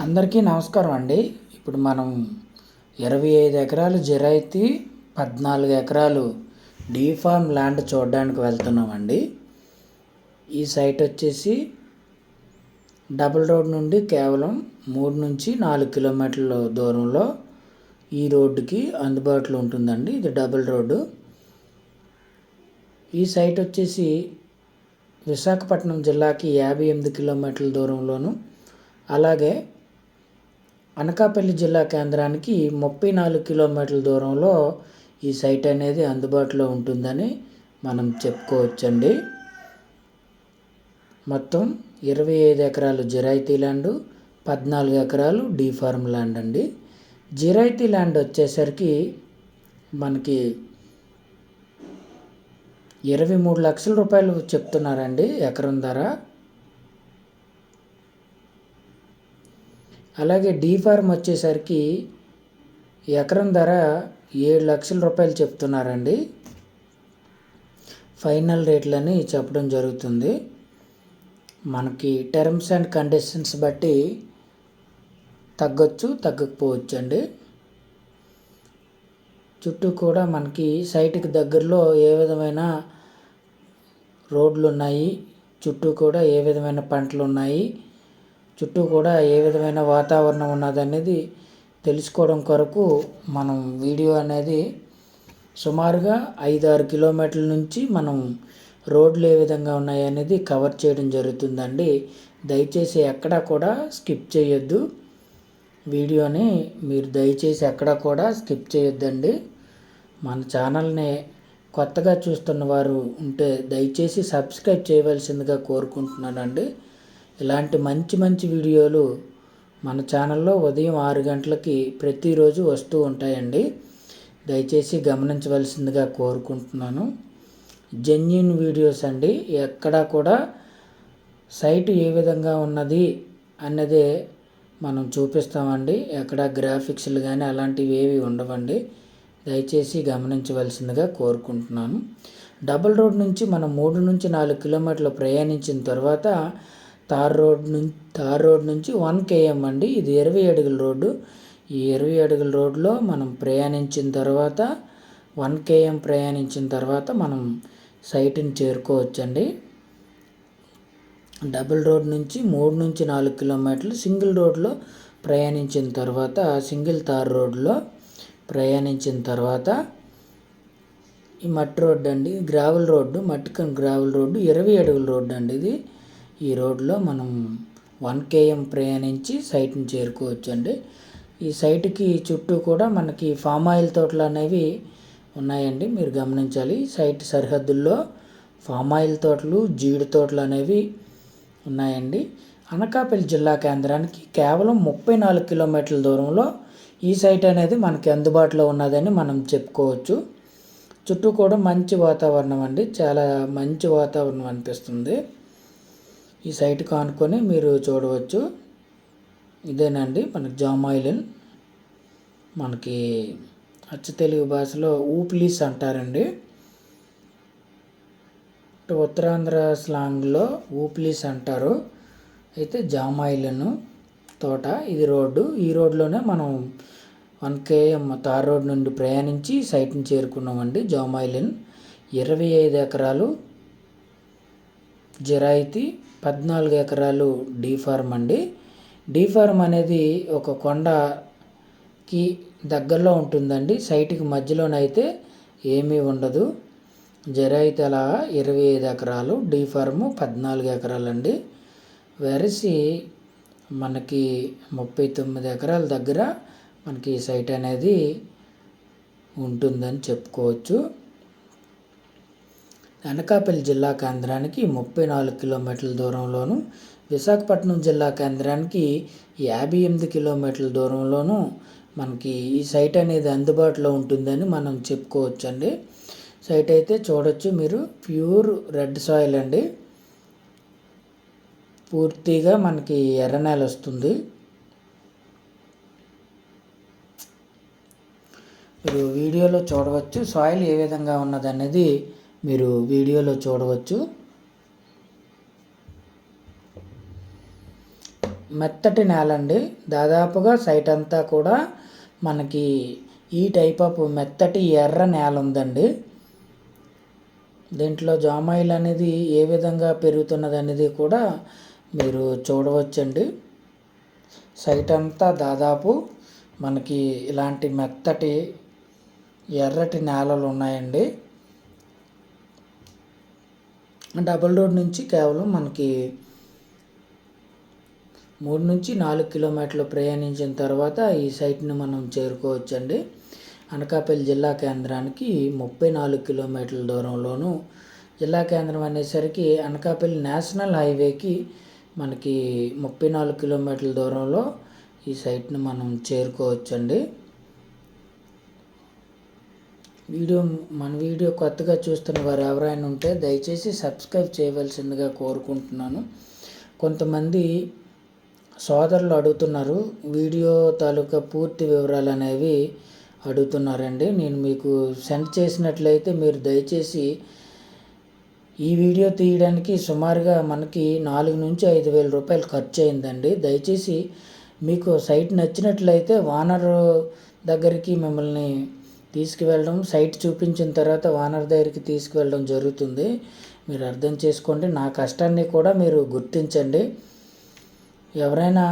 అందరికీ నమస్కారం అండి. ఇప్పుడు మనం ఇరవై ఐదు ఎకరాలు జిరాయితీ పద్నాలుగు ఎకరాలు డీ ఫార్మ్ ల్యాండ్ చూడడానికి వెళ్తున్నామండి. ఈ సైట్ వచ్చేసి డబుల్ రోడ్ నుండి కేవలం మూడు నుంచి నాలుగు కిలోమీటర్ల దూరంలో ఈ రోడ్డుకి అందుబాటులో ఉంటుందండి. ఇది డబుల్ రోడ్డు. ఈ సైట్ వచ్చేసి విశాఖపట్నం జిల్లాకి యాభై ఎనిమిది కిలోమీటర్ల దూరంలోను అలాగే అనకాపల్లి జిల్లా కేంద్రానికి ముప్పై నాలుగు కిలోమీటర్ల దూరంలో ఈ సైట్ అనేది అందుబాటులో ఉంటుందని మనం చెప్పుకోవచ్చండి. మొత్తం ఇరవై ఐదు ఎకరాలు జిరాయితీ ల్యాండ్ పద్నాలుగు ఎకరాలు డీ ఫార్మ్ ల్యాండ్ అండి. జిరాయితీ ల్యాండ్ వచ్చేసరికి మనకి ఇరవై మూడు లక్షల రూపాయలు చెప్తున్నారండి ఎకరం ధర. అలాగే డీ ఫార్మ్ వచ్చేసరికి ఎకరం ధర ఏడు లక్షల రూపాయలు చెప్తున్నారండి. ఫైనల్ రేట్లని చెప్పడం జరుగుతుంది. మనకి టర్మ్స్ అండ్ కండిషన్స్ బట్టి తగ్గొచ్చు తగ్గకపోవచ్చు అండి చుట్టూ కూడా మనకి సైట్కి దగ్గరలో ఏ విధమైన రోడ్లు ఉన్నాయి చుట్టూ కూడా ఏ విధమైన పంటలు ఉన్నాయి చుట్టూ కూడా ఏ విధమైన వాతావరణం ఉన్నదనేది తెలుసుకోవడం కొరకు మనం వీడియో అనేది సుమారుగా ఐదు ఆరు కిలోమీటర్ల నుంచి మనం రోడ్లు ఏ విధంగా ఉన్నాయి అనేది కవర్ చేయడం జరుగుతుందండి. దయచేసి ఎక్కడా కూడా స్కిప్ చేయొద్దు. వీడియోని మీరు దయచేసి ఎక్కడా కూడా స్కిప్ చేయొద్దండి. మన ఛానల్ని కొత్తగా చూస్తున్న వారు ఉంటే దయచేసి సబ్స్క్రైబ్ చేయవలసిందిగా కోరుకుంటున్నానండి. ఇలాంటి మంచి మంచి వీడియోలు మన ఛానల్లో ఉదయం ఆరు గంటలకి ప్రతిరోజు వస్తూ ఉంటాయండి. దయచేసి గమనించవలసిందిగా కోరుకుంటున్నాను. జెన్యున్ వీడియోస్ అండి. ఎక్కడా కూడా సైట్ ఏ విధంగా ఉన్నది అన్నదే మనం చూపిస్తామండి. ఎక్కడ గ్రాఫిక్స్లు కానీ అలాంటివి ఏవి ఉండవండి. దయచేసి గమనించవలసిందిగా కోరుకుంటున్నాను. డబుల్ రోడ్ నుంచి మనం మూడు నుంచి నాలుగు కిలోమీటర్లు ప్రయాణించిన తర్వాత తార్ రోడ్ నుంచి తార్ రోడ్ నుంచి వన్ కేఎం అండి. ఇది ఇరవై అడుగుల రోడ్డు. ఈ ఇరవై అడుగుల రోడ్లో మనం ప్రయాణించిన తర్వాత వన్ కేఎం ప్రయాణించిన తర్వాత మనం సైట్ని చేరుకోవచ్చండి. డబుల్ రోడ్ నుంచి మూడు నుంచి నాలుగు కిలోమీటర్లు సింగిల్ రోడ్లో ప్రయాణించిన తర్వాత సింగిల్ తార్ రోడ్లో ప్రయాణించిన తర్వాత ఈ మట్టి రోడ్డు అండి. గ్రావెల్ రోడ్డు మట్టికన్ గ్రావెల్ రోడ్డు ఇరవై అడుగుల రోడ్డు అండి ఇది. ఈ రోడ్లో మనం వన్ కేఎం ప్రయాణించి సైట్ని చేరుకోవచ్చు అండి ఈ సైట్కి చుట్టూ కూడా మనకి ఫామ్ ఆయిల్ తోటలు అనేవి ఉన్నాయండి. మీరు గమనించాలి సైట్ సరిహద్దుల్లో ఫామ్ ఆయిల్ తోటలు జీడి తోటలు అనేవి ఉన్నాయండి. అనకాపల్లి జిల్లా కేంద్రానికి కేవలం ముప్పై నాలుగు కిలోమీటర్ల దూరంలో ఈ సైట్ అనేది మనకి అందుబాటులో ఉన్నదని మనం చెప్పుకోవచ్చు. చుట్టూ కూడా మంచి వాతావరణం అండి. చాలా మంచి వాతావరణం అనిపిస్తుంది. ఈ సైట్ కానుకొని మీరు చూడవచ్చు. ఇదేనండి మనకి జామాయిలిన్. మనకి అచ్చ తెలుగు భాషలో ఊప్లీస్ అంటారండి. ఉత్తరాంధ్ర స్లాంగ్లో ఊప్లీస్ అంటారు. అయితే జామాయిలిన్ తోట ఇది రోడ్డు. ఈ రోడ్లోనే మనం వన్ కేఎం తార్ రోడ్ నుండి ప్రయాణించి సైట్ని చేరుకున్నామండి జామాయిలిన్. ఇరవై ఐదు ఎకరాలు జిరాయితీ పద్నాలుగు ఎకరాలు డీ ఫార్మ్ అండి. డీ ఫార్మ్ అనేది ఒక కొండకి దగ్గరలో ఉంటుందండి. సైట్కి మధ్యలోనైతే ఏమీ ఉండదు. జరాయితీ అలా ఇరవై ఐదు ఎకరాలు డీ ఫార్ము పద్నాలుగు ఎకరాలండి. వెరసి మనకి ముప్పై తొమ్మిది ఎకరాల దగ్గర మనకి సైట్ అనేది ఉంటుందని చెప్పుకోవచ్చు. అనకాపల్లి జిల్లా కేంద్రానికి ముప్పై నాలుగు కిలోమీటర్ల దూరంలోను విశాఖపట్నం జిల్లా కేంద్రానికి యాభై ఎనిమిది కిలోమీటర్ల దూరంలోను మనకి ఈ సైట్ అనేది అందుబాటులో ఉంటుందని మనం చెప్పుకోవచ్చు అండి సైట్ అయితే చూడొచ్చు మీరు. ప్యూర్ రెడ్ సాయిల్ అండి. పూర్తిగా మనకి ఎర్ర నేల వస్తుంది. మీరు వీడియోలో చూడవచ్చు సాయిల్ ఏ విధంగా ఉన్నదనేది మీరు వీడియోలో చూడవచ్చు. మెత్తటి నేల అండి దాదాపుగా సైట్ అంతా కూడా మనకి ఈ టైప్ ఆఫ్ మెత్తటి ఎర్ర నేల ఉందండి. దీంట్లో జామాయిల్ అనేది ఏ విధంగా పెరుగుతున్నది అనేది కూడా మీరు చూడవచ్చండి. సైట్ అంతా దాదాపు మనకి ఇలాంటి మెత్తటి ఎర్రటి నేలలు ఉన్నాయండి. డబల్ రోడ్ నుంచి కేవలం మనకి మూడు నుంచి నాలుగు కిలోమీటర్లు ప్రయాణించిన తర్వాత ఈ సైట్ని మనం చేరుకోవచ్చండి. అనకాపల్లి జిల్లా కేంద్రానికి ముప్పై నాలుగు కిలోమీటర్ల దూరంలోనూ జిల్లా కేంద్రం అనేసరికి అనకాపల్లి నేషనల్ హైవేకి మనకి ముప్పై నాలుగు కిలోమీటర్ల దూరంలో ఈ సైట్ని మనం చేరుకోవచ్చండి. వీడియో మన వీడియో కొత్తగా చూస్తున్న వారు ఎవరైనా ఉంటే దయచేసి సబ్స్క్రైబ్ చేయవలసిందిగా కోరుకుంటున్నాను. కొంతమంది సోదరులు అడుగుతున్నారు వీడియో తాలూకా పూర్తి వివరాలు అనేవి అడుగుతున్నారండి. నేను మీకు సెండ్ చేసినట్లయితే మీరు దయచేసి ఈ వీడియో తీయడానికి సుమారుగా మనకి నాలుగు నుంచి ఐదు వేల రూపాయలు ఖర్చు అయిందండి. దయచేసి మీకు సైట్ నచ్చినట్లయితే వానర్ దగ్గరికి మిమ్మల్ని తీసుకువెళ్ళడం సైట్ చూపించిన తర్వాత వానర్ దగ్గరికి తీసుకువెళ్ళడం జరుగుతుంది. మీరు అర్థం చేసుకోండి. నా కష్టాన్ని కూడా మీరు గుర్తించండి. ఎవరైనా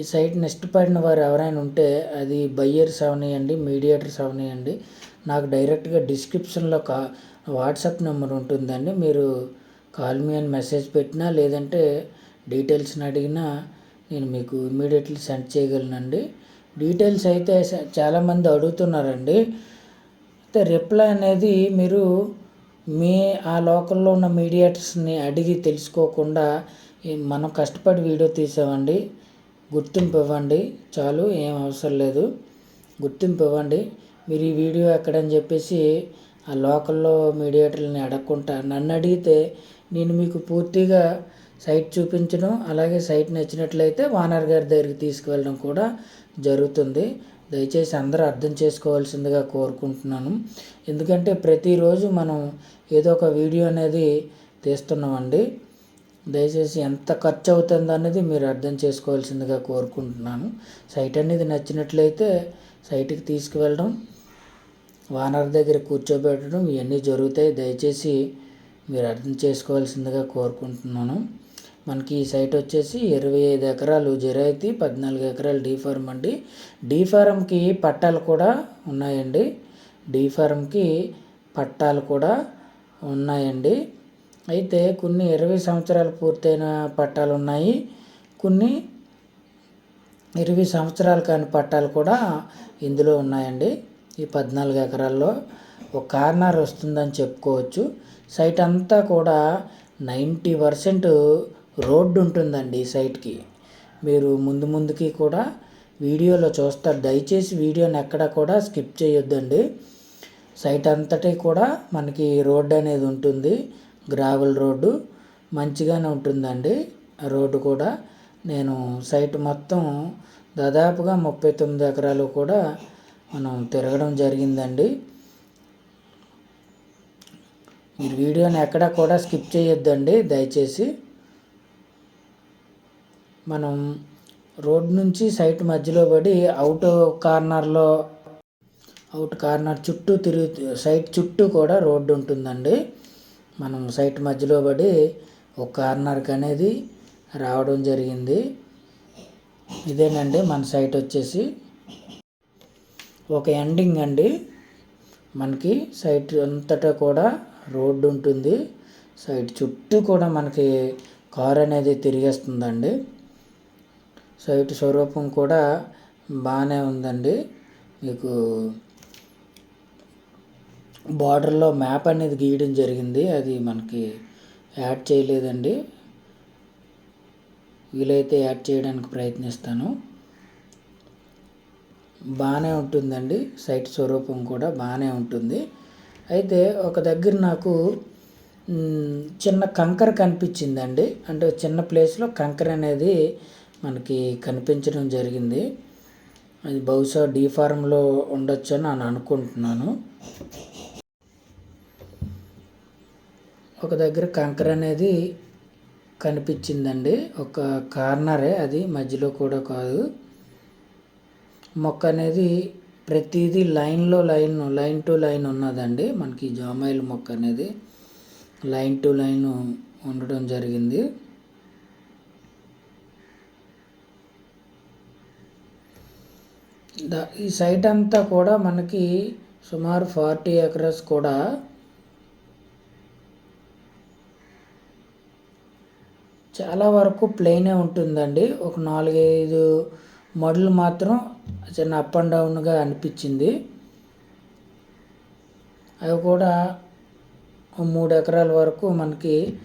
ఈ సైట్ ఇష్టపడిన వారు ఎవరైనా ఉంటే అది బయ్యర్స్ అవనియండి మీడియేటర్స్ అవనియండి. నాకు డైరెక్ట్గా డిస్క్రిప్షన్లో కా వాట్సాప్ నెంబర్ ఉంటుందండి. మీరు కాల్ మీ అని మెసేజ్ పెట్టినా లేదంటే డీటెయిల్స్ని అడిగినా నేను మీకు ఇమీడియట్లీ సెండ్ చేయగలనండి. డీటెయిల్స్ అయితే చాలామంది అడుగుతున్నారండి. అయితే రిప్లై అనేది మీరు మీ ఆ లోకల్లో ఉన్న మీడియేటర్స్ని అడిగి తెలుసుకోకుండా మనం కష్టపడి వీడియో తీసామండి. గుర్తింపు ఇవ్వండి. చాలు ఏం అవసరం లేదు. గుర్తింపు ఇవ్వండి. మీరు ఈ వీడియో ఎక్కడని చెప్పేసి ఆ లోకల్లో మీడియేటర్ని అడగకుండా నన్ను అడిగితే నేను మీకు పూర్తిగా సైట్ చూపించడం అలాగే సైట్ నచ్చినట్లయితే వానర్ గారి దగ్గరికి తీసుకువెళ్ళడం కూడా జరుగుతుంది. దయచేసి అందరూ అర్థం చేసుకోవాల్సిందిగా కోరుకుంటున్నాను. ఎందుకంటే ప్రతిరోజు మనం ఏదో ఒక వీడియో అనేది తీస్తున్నామండి. దయచేసి ఎంత ఖర్చు అవుతుంది అనేది మీరు అర్థం చేసుకోవాల్సిందిగా కోరుకుంటున్నాను. సైట్ అనేది నచ్చినట్లయితే సైట్కి తీసుకువెళ్ళడం వానర్ దగ్గర కూర్చోబెట్టడం ఇవన్నీ జరుగుతాయి. దయచేసి మీరు అర్థం చేసుకోవాల్సిందిగా కోరుకుంటున్నాను. మనకి ఈ సైట్ వచ్చేసి ఇరవై ఐదు ఎకరాలు జిరాయితీ పద్నాలుగు ఎకరాలు డీ ఫార్మ్ అండి. డీ ఫార్మ్కి పట్టాలు కూడా ఉన్నాయండి. డీ ఫార్మ్కి పట్టాలు కూడా ఉన్నాయండి. అయితే కొన్ని ఇరవై సంవత్సరాలు పూర్తయిన పట్టాలు ఉన్నాయి. కొన్ని ఇరవై సంవత్సరాలు కాని పట్టాలు కూడా ఇందులో ఉన్నాయండి. ఈ పద్నాలుగు ఎకరాల్లో ఒక కార్నర్ వస్తుందని చెప్పుకోవచ్చు. సైట్ అంతా కూడా నైంటీ పర్సెంట్ రోడ్డు ఉంటుందండి ఈ సైట్కి. మీరు ముందు ముందుకి కూడా వీడియోలో చూస్తారు. దయచేసి వీడియోని ఎక్కడ కూడా స్కిప్ చేయొద్దండి. సైట్ అంతటి కూడా మనకి రోడ్డు అనేది ఉంటుంది. గ్రావెల్ రోడ్డు మంచిగానే ఉంటుందండి. ఆ రోడ్డు కూడా నేను సైట్ మొత్తం దాదాపుగా ముప్పై తొమ్మిది ఎకరాలు కూడా మనం తిరగడం జరిగిందండి. మీరు వీడియోని ఎక్కడ కూడా స్కిప్ చేయొద్దండి. దయచేసి మనం రోడ్ నుంచి సైట్ మధ్యలో పడి అవుట్ కార్నర్లో అవుట్ కార్నర్ చుట్టూ తిరుగు సైట్ చుట్టూ కూడా రోడ్డు ఉంటుందండి. మనం సైట్ మధ్యలో పడి ఒక కార్నర్కి అనేది రావడం జరిగింది. ఇదేనండి మన సైట్ వచ్చేసి. ఒక ఎండింగ్ అండి. మనకి సైట్ అంతటా కూడా రోడ్డు ఉంటుంది. సైట్ చుట్టూ కూడా మనకి కార్ అనేది తిరిగేస్తుందండి. సైట్ స్వరూపం కూడా బాగానే ఉందండి. మీకు బార్డర్లో మ్యాప్ అనేది గీయడం జరిగింది. అది మనకి యాడ్ చేయలేదండి. వీలైతే యాడ్ చేయడానికి ప్రయత్నిస్తాను. బాగానే ఉంటుందండి. సైట్ స్వరూపం కూడా బాగానే ఉంటుంది. అయితే ఒక దగ్గర నాకు చిన్న కంకర కనిపించిందండి. అంటే చిన్న ప్లేస్లో కంకర అనేది మనకి కనిపించడం జరిగింది. అది బహుశా డీ ఫార్మ్లో ఉండొచ్చు అని నేను అనుకుంటున్నాను. ఒక దగ్గర కంకర అనేది కనిపించిందండి. ఒక కార్నరే అది మధ్యలో కూడా కాదు. మొక్క అనేది ప్రతిదీ లైన్లో లైన్ లైన్ టు లైన్ ఉన్నదండి. మనకి జామాయిల్ మొక్క అనేది లైన్ టు లైన్ ఉండడం జరిగింది. ద- ఈ సైట్ అంతా కూడా మనకి సుమారు ఫార్టీ ఎకరస్ కూడా చాలా వరకు ప్లెయినే ఉంటుందండి. ఒక నాలుగైదు మడులు మాత్రం చిన్న అప్ అండ్ డౌన్గా అనిపించింది. అవి కూడా మూడు ఎకరాల వరకు మనకి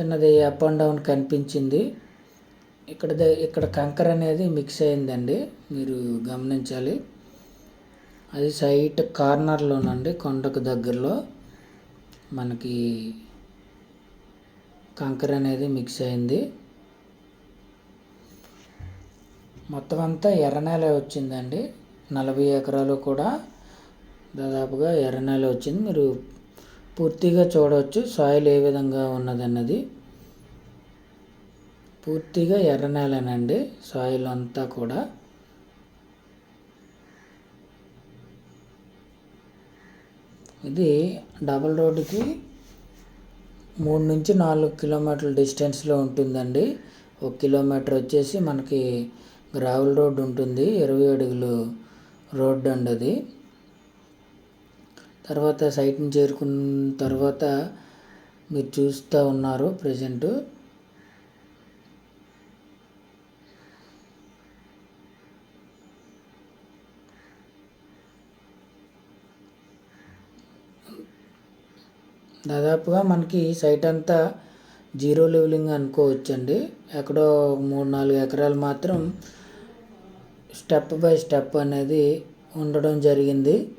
చిన్నది అప్ అండ్ డౌన్ కనిపించింది. ఇక్కడ ద- ఇక్కడ కంకర అనేది మిక్స్ అయిందండి. మీరు గమనించాలి. అది సైట్ కార్నర్లోనండి కొండకు దగ్గరలో. మనకి కంకర అనేది మిక్స్ అయింది. మొత్తం అంతా ఎర్రనేల వచ్చిందండి. నలభై ఎకరాలు కూడా దాదాపుగా ఎర్రనేల వచ్చింది. మీరు పూర్తిగా చూడవచ్చు సాయిల్ ఏ విధంగా ఉన్నదన్నది. పూర్తిగా ఎర్ర నేలనండి సాయిల్ అంతా కూడా. ఇది డబల్ రోడ్డుకి మూడు నుంచి నాలుగు కిలోమీటర్ల డిస్టెన్స్లో ఉంటుందండి. ఒక కిలోమీటర్ వచ్చేసి మనకి గ్రావెల్ రోడ్ ఉంటుంది ఇరవై అడుగులు రోడ్డు అండి అది. తర్వాత సైట్ని చేరుకున్న తర్వాత మీరు చూస్తూ ఉన్నారు ప్రజెంటు దాదాపుగా మనకి సైట్ అంతా జీరో లెవెలింగ్ అనుకోవచ్చండి. ఎక్కడో మూడు నాలుగు ఎకరాలు మాత్రం స్టెప్ బై స్టెప్ అనేది ఉండడం జరిగింది.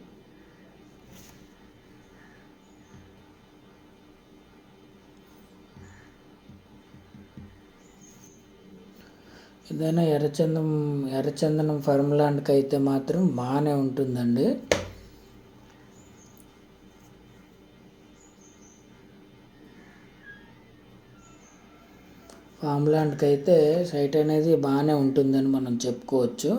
ఏదైనా ఎర్రచందనం ఎర్రచందనం ఫర్మ్ అయితే మాత్రం బాగానే ఉంటుందండి. ఫామ్ అయితే సైట్ అనేది బాగానే ఉంటుందని మనం చెప్పుకోవచ్చు.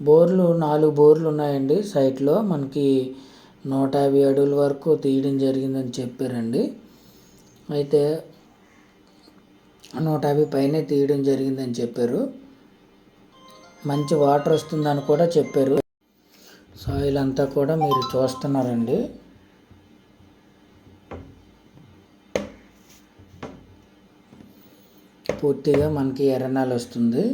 బోర్లు నాలుగు బోర్లు ఉన్నాయండి సైట్లో. మనకి నూట యాభై అడుగుల వరకు తీయడం జరిగిందని చెప్పారండి. అయితే నూట యాభై పైనే తీయడం జరిగిందని చెప్పారు. మంచి వాటర్ వస్తుందని కూడా చెప్పారు. సాయిల్ అంతా కూడా మీరు చూస్తున్నారండి. పూర్తిగా మనకి ఎర్రనాలు వస్తుంది.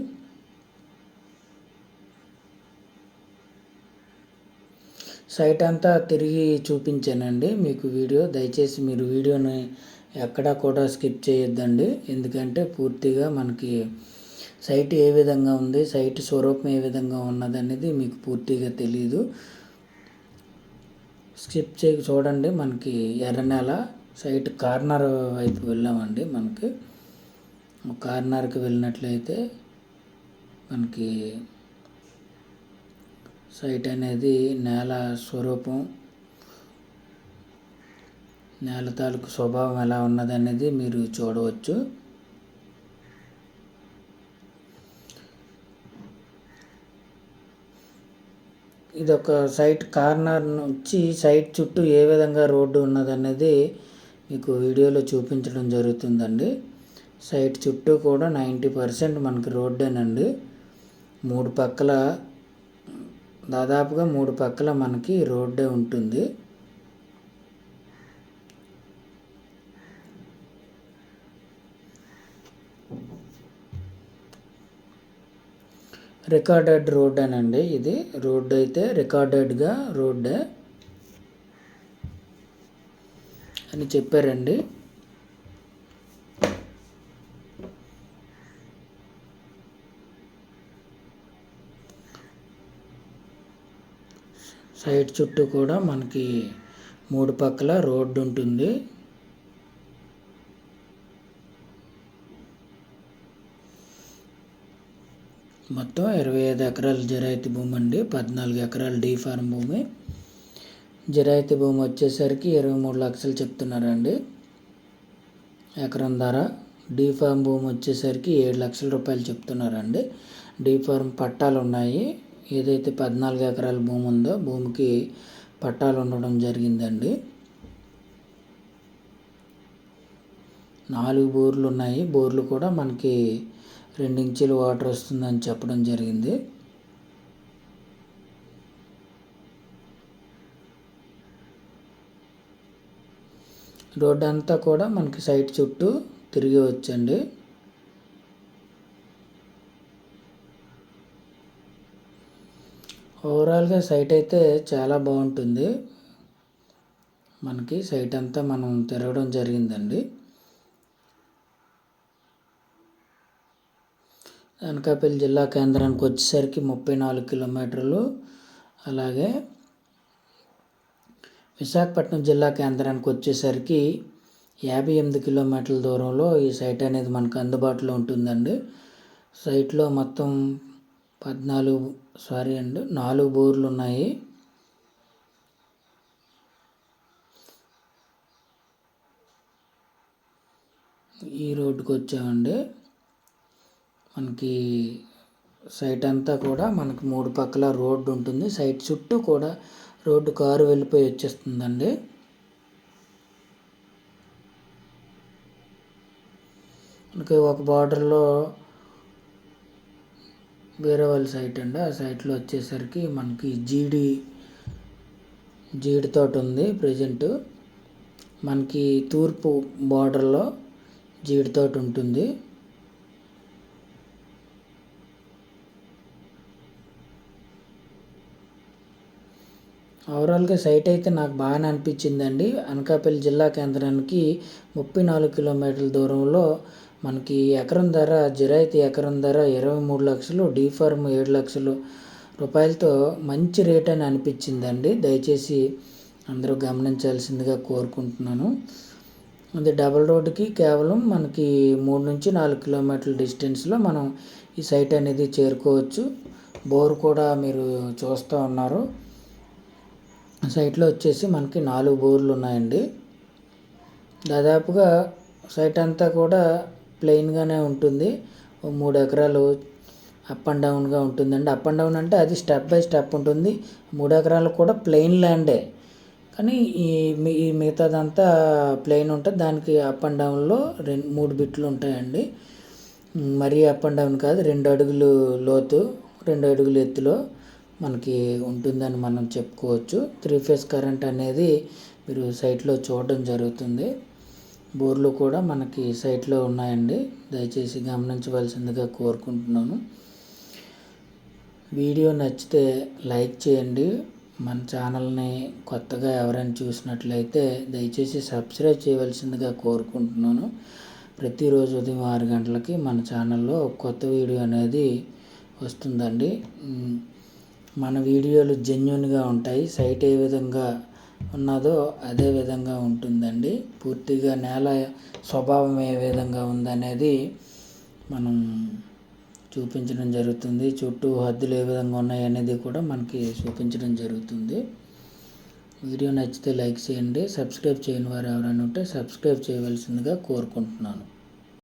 సైట్ అంతా తిరిగి చూపించానండి. మీకు వీడియో దయచేసి మీరు వీడియోని ఎక్కడా కూడా స్కిప్ చేయొద్దండి. ఎందుకంటే పూర్తిగా మనకి సైట్ ఏ విధంగా ఉంది సైట్ స్వరూపం ఏ విధంగా ఉన్నదనేది మీకు పూర్తిగా తెలియదు స్కిప్ చేయ చూడండి మనకి ఎర్ర నెల సైట్ కార్నర్ వైపు వెళ్ళామండి మనకి. కార్నర్కి వెళ్ళినట్లయితే మనకి సైట్ అనేది నేల స్వరూపం నేల తాలూకు స్వభావం ఎలా ఉన్నదనేది మీరు చూడవచ్చు. ఇది ఒక సైట్ కార్నర్ నుంచి సైట్ చుట్టూ ఏ విధంగా రోడ్డు ఉన్నదనేది మీకు వీడియోలో చూపించడం జరుగుతుందండి. సైట్ చుట్టూ కూడా నైంటీ పర్సెంట్ మనకి రోడ్డేనండి మూడు పక్కల దాదాపుగా మూడు పక్కల మనకి రోడ్డే ఉంటుంది. రికార్డెడ్ రోడ్ అనండి ఇది. రోడ్ అయితే రికార్డెడ్గా రోడ్డే అని చెప్పారండి. సైడ్ చుట్టూ కూడా మనకి మూడు పక్కల రోడ్డు ఉంటుంది. మొత్తం ఇరవై ఐదు ఎకరాల జరాయితీ భూమి అండి. పద్నాలుగు ఎకరాల డీ ఫార్మ్ భూమి. జిరాయితీ భూమి వచ్చేసరికి ఇరవై మూడు లక్షలు చెప్తున్నారండి. ఎకరం ధర. డీ ఫార్మ్ భూమి వచ్చేసరికి ఏడు లక్షల రూపాయలు చెప్తున్నారండి. డీ ఫార్మ్ పట్టాలు ఉన్నాయి. ఏదైతే పద్నాలుగు ఎకరాల భూమి ఉందో భూమికి పట్టాలు ఉండడం జరిగిందండి. నాలుగు బోర్లు ఉన్నాయి. బోర్లు కూడా మనకి రెండు ఇంచులు వాటర్ వస్తుందని చెప్పడం జరిగింది. రోడ్డు అంతా కూడా మనకి సైట్ చుట్టూ తిరిగి వచ్చండి. ఓవరాల్గా సైట్ అయితే చాలా బాగుంటుంది. మనకి సైట్ అంతా మనం తిరగడం జరిగిందండి. అనకాపల్లి జిల్లా కేంద్రానికి వచ్చేసరికి ముప్పై నాలుగు కిలోమీటర్లు. అలాగే విశాఖపట్నం జిల్లా కేంద్రానికి వచ్చేసరికి యాభై ఎనిమిది కిలోమీటర్ల దూరంలో ఈ సైట్ అనేది మనకు అందుబాటులో ఉంటుందండి. సైట్లో మొత్తం పద్నాలుగు సారీ అండి నాలుగు బోర్లు ఉన్నాయి ఈ రోడ్డుకి వచ్చామండి. మనకి సైట్ అంతా కూడా మనకి మూడు పక్కల రోడ్డు ఉంటుంది. సైట్ చుట్టూ కూడా రోడ్డు కారు వెళ్ళిపోయి వచ్చేస్తుందండి. మనకి ఒక బార్డర్లో వేరే వాళ్ళ సైట్ అండి. ఆ సైట్లో వచ్చేసరికి మనకి జీడి జీడి తోట ఉంది ప్రజెంట్ మనకి తూర్పు బార్డర్లో జీడి తోట ఉంటుంది. ఓవరాల్గా సైట్ అయితే నాకు బాగానే అనిపించిందండి. అనకాపల్లి జిల్లా కేంద్రానికి ముప్పై నాలుగు కిలోమీటర్ల దూరంలో మనకి ఎకరం ధర జిరాయితీ ఎకరం ధర ఇరవై మూడు లక్షలు డీ ఫార్మ్ ఏడు లక్షలు రూపాయలతో మంచి రేట్ అని అనిపించిందండి. దయచేసి అందరూ గమనించాల్సిందిగా కోరుకుంటున్నాను. అది డబల్ రోడ్డుకి కేవలం మనకి మూడు నుంచి నాలుగు కిలోమీటర్ల డిస్టెన్స్లో మనం ఈ సైట్ అనేది చేరుకోవచ్చు. బోర్ కూడా మీరు చూస్తూ ఉన్నారు. సైట్లో వచ్చేసి మనకి నాలుగు బోర్లు ఉన్నాయండి. దాదాపుగా సైట్ అంతా కూడా ప్లెయిన్గానే ఉంటుంది. మూడు ఎకరాలు అప్ అండ్ డౌన్గా ఉంటుందండి. అప్ అండ్ డౌన్ అంటే అది స్టెప్ బై స్టెప్ ఉంటుంది. మూడు ఎకరాలు కూడా ప్లెయిన్ ల్యాండే. కానీ ఈ ఈ మిగతాదంతా ప్లెయిన్ ఉంటుంది దానికి అప్ అండ్ డౌన్లో రెండు మూడు బిట్లు ఉంటాయండి. మరీ అప్ అండ్ డౌన్ కాదు రెండు అడుగులు లోతు రెండు అడుగులు ఎత్తులో మనకి ఉంటుందని మనం చెప్పుకోవచ్చు. త్రీ ఫేస్ కరెంట్ అనేది మీరు సైట్లో చూడడం జరుగుతుంది. బోర్లు కూడా మనకి సైట్లో ఉన్నాయండి. దయచేసి గమనించవలసిందిగా కోరుకుంటున్నాను. వీడియో నచ్చితే లైక్ చేయండి. మన ఛానల్ని కొత్తగా ఎవరైనా చూసినట్లయితే దయచేసి సబ్స్క్రైబ్ చేయవలసిందిగా కోరుకుంటున్నాను. ప్రతిరోజు ఉదయం ఆరు గంటలకి మన ఛానల్లో కొత్త వీడియో అనేది వస్తుందండి. మన వీడియోలు జెన్యున్గా ఉంటాయి. సైట్ ఏ విధంగా ఉన్నదో అదే విధంగా ఉంటుందండి. పూర్తిగా నేల స్వభావం ఏ విధంగా ఉందనేది మనం చూపించడం జరుగుతుంది. చుట్టూ హద్దులు ఏ విధంగా ఉన్నాయి అనేది కూడా మనకి చూపించడం జరుగుతుంది. వీడియో నచ్చితే లైక్ చేయండి. సబ్స్క్రైబ్ చేయని వారు ఎవరైనా ఉంటే సబ్స్క్రైబ్ చేయవలసిందిగా కోరుకుంటున్నాను.